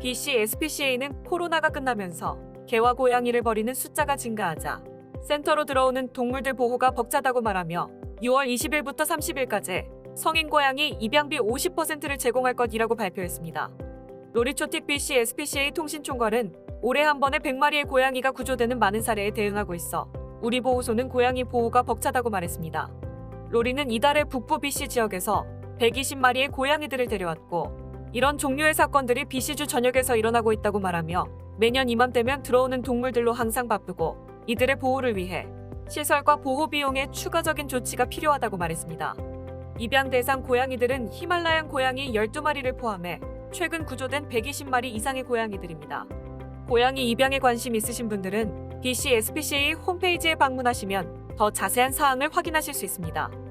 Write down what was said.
BC SPCA는 코로나가 끝나면서 개와 고양이를 버리는 숫자가 증가하자 센터로 들어오는 동물들 보호가 벅차다고 말하며 6월 20일부터 30일까지 성인 고양이 입양비 50%를 제공할 것이라고 발표했습니다. 로리초틱 BC SPCA 통신총괄은 올해 한 번에 100마리의 고양이가 구조되는 많은 사례에 대응하고 있어 우리 보호소는 고양이 보호가 벅차다고 말했습니다. 로리는 이달에 북부 BC 지역에서 120마리의 고양이들을 데려왔고 이런 종류의 사건들이 BC주 전역에서 일어나고 있다고 말하며 매년 이맘때면 들어오는 동물들로 항상 바쁘고 이들의 보호를 위해 시설과 보호 비용에 추가적인 조치가 필요하다고 말했습니다. 입양 대상 고양이들은 히말라얀 고양이 12마리를 포함해 최근 구조된 120마리 이상의 고양이들입니다. 고양이 입양에 관심 있으신 분들은 BC SPCA 홈페이지에 방문하시면 더 자세한 사항을 확인하실 수 있습니다.